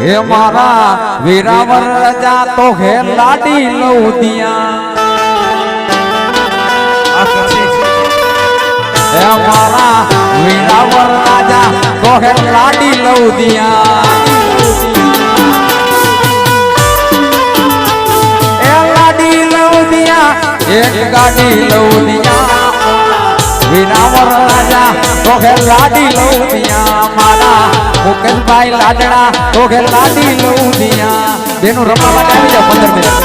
હે મારા વીરાવર રાજા, તો હે લાડી લઉદિયા હે મારા વીરાવર રાજા, તો હે લાડી લઉદિયા એક ગાડી લઉદિયા વીરાવર રાજા તો લાડી લાડી લઉદિયા મારા. મુકેશભાઈ લાડડા તો હે લાડી લઉદિયા બેનું રમવા માટે આવી જાવ પંદર મિનિટ.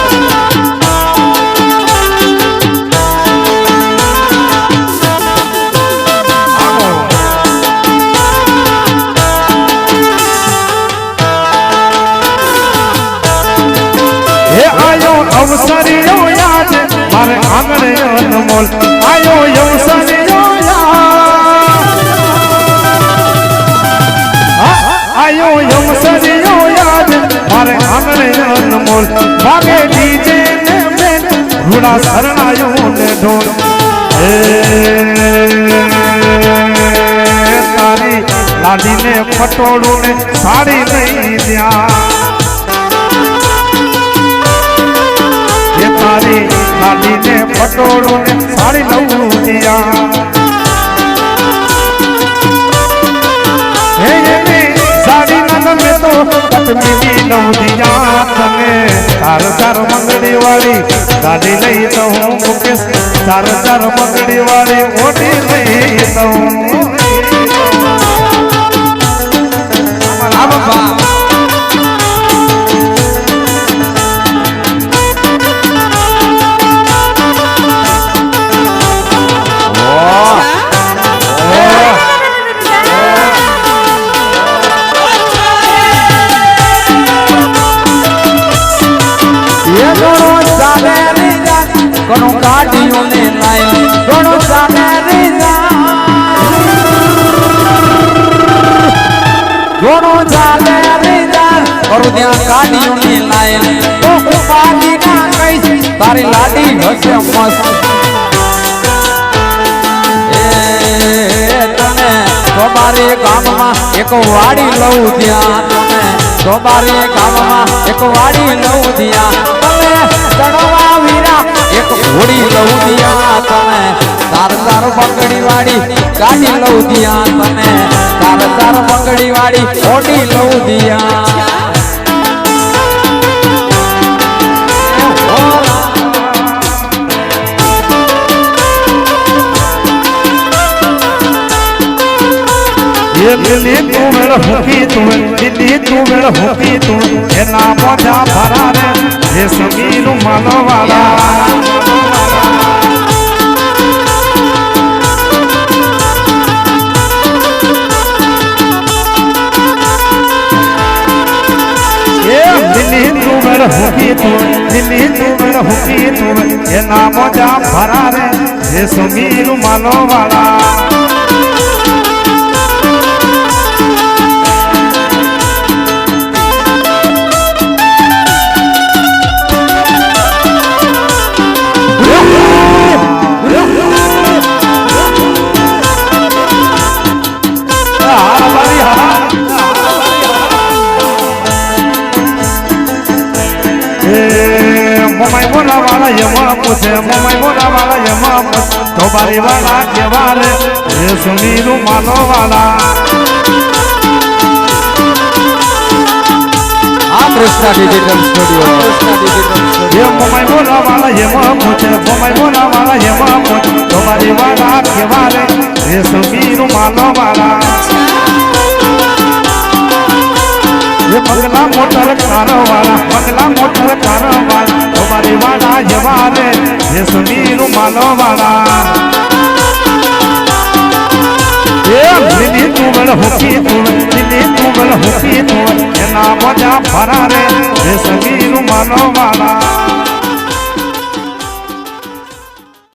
હે અવસરિયો યાદ, મારે આંગણે અનમોલ. આયો રૂડા શરણાયું ને ઢોલ હે, તારી લાડીને પટોળું ને સાડી લઈ એ તારી લાડીને પટોળું ને સાડી લઉં દિયા લઉં દિયા તને તાર તાર મંગળી વાળી ગાડી લઈ તો હું મુકેશ. તાર તાર મંગળી વાળી ઓટી લઈ તો આ ઘણો ચાલે કરું ત્યાં હું ના કહીશ તારી લાડી હશે મસ્ત તને સોબારી ગામમાં એક વાડી લઉં ત્યાં તમે સોબારી ગામમાં એક વાડી લઉં ત્યાં એક ઘોડી લઉં દિયા તમે તાર તાર બંગડી વાળી ગાડી લઉં દિયા તમે તાર તાર બંગડી વાળી ઓડી લઉં ત્યાં લીલી તું વેળ હુકી તું લીલી તું વેળ હુકી તું એના મોઢા ભરા રે, એ સમીનું માનવાલા હુકી તું લીલી તું વેળ હુકી તું એના મોઢા ભરા રે, એ સમીનું માનવાલા મમાઈ મોના વાળા યમા પૂછે મમાઈ મોના વાળા યમા પૂછે તો બારી વાળા કેવા રે એ સુનીનું માલો વાળા કૃષ્ણા ડિજિટલ સ્ટુડિયો એ મમાઈ મોના વાળા યમા પૂછે મમાઈ મોના વાળા યમા પૂછે તો બારી વાળા કેવા રે એ સુનીનું માલો વાળા એ પગલા મોટર કારો મંગલા મોટર કારો વાળા તમારી વાળા જવા રે એ સુનીનું માનો વાળા એ લીલી તું વળ હોકી તું લીલી તું વળ હોકી તું એના મજા ફરારે સુનીનું માનો વાળા